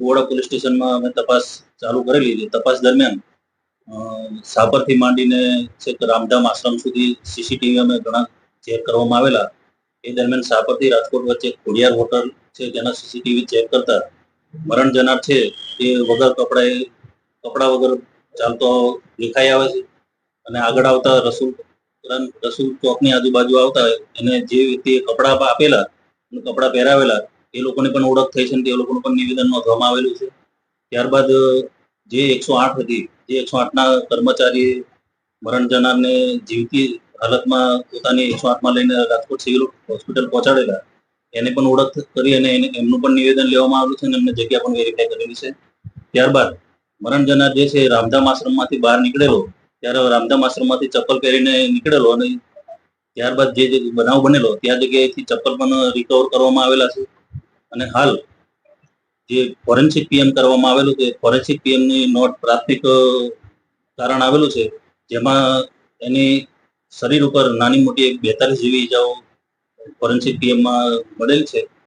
કુંભોડા police સ્ટેશનમાં અમે તપાસ ચાલુ કરેલી છે. તપાસ દરમિયાન સાપરથી માંડીને છેક રામધામ આશ્રમ સુધી સીસીટીવી અમે ઘણા ચેક કરવામાં આવેલા. એ દરમિયાન સાપરથી રાજકોટ વચ્ચે ખોડિયાર હોટલ છે તેના સીસીટીવી ચેક કરતા મરણ જનાર છે તે વગર કપડાએ, કપડા વગર ચાલતો દેખાઈ આવે છે. અને આગળ આવતા રસુલ રસુલ ચોકની આજુબાજુ આવતા એને જે વ્યક્તિએ કપડા આપેલા, કપડા પહેરાવેલા એ લોકોને પણ ઓળખ થઈ છે અને તે લોકોનું પણ નિવેદન નોંધવામાં આવેલું છે. ત્યારબાદ જે એકસો આઠ હતી જે એકસો આઠના કર્મચારી મરણ જનારને જીવતી હાલતમાં પોતાની એકસો આઠમાં લઈને રાજકોટ સિવિલ હોસ્પિટલ પહોંચાડેલા. એને પણ ઓળખ કરી અને એમનું પણ નિવેદન લેવામાં આવ્યું છે અને એમને જગ્યા પણ વેરીફાઈ કરેલી છે. ત્યારબાદ, મરણ જનાર જે છે રામધામ આશ્રમમાંથી બહાર નીકળેલો. ત્યારે રામધામ આશ્રમમાંથી ચપ્પલ પહેરીને નીકળેલો અને ત્યારબાદ જે બનાવ બનેલો, ત્યાં જગ્યાએથી ચપ્પલ પણ રિકવર કરવામાં આવેલા છે. અને હાલ જે ફોરેન્સિક પીએમ કરવામાં આવેલું છે ફોરેન્સિક પીએમની નોટ પ્રાથમિક કારણ આવેલું છે, જેમાં એની શરીર ઉપર નાની મોટી એક બેતાલીસ જેવી ઈજાઓ ફોરેન્સિક પીએમમાં મળેલ છે.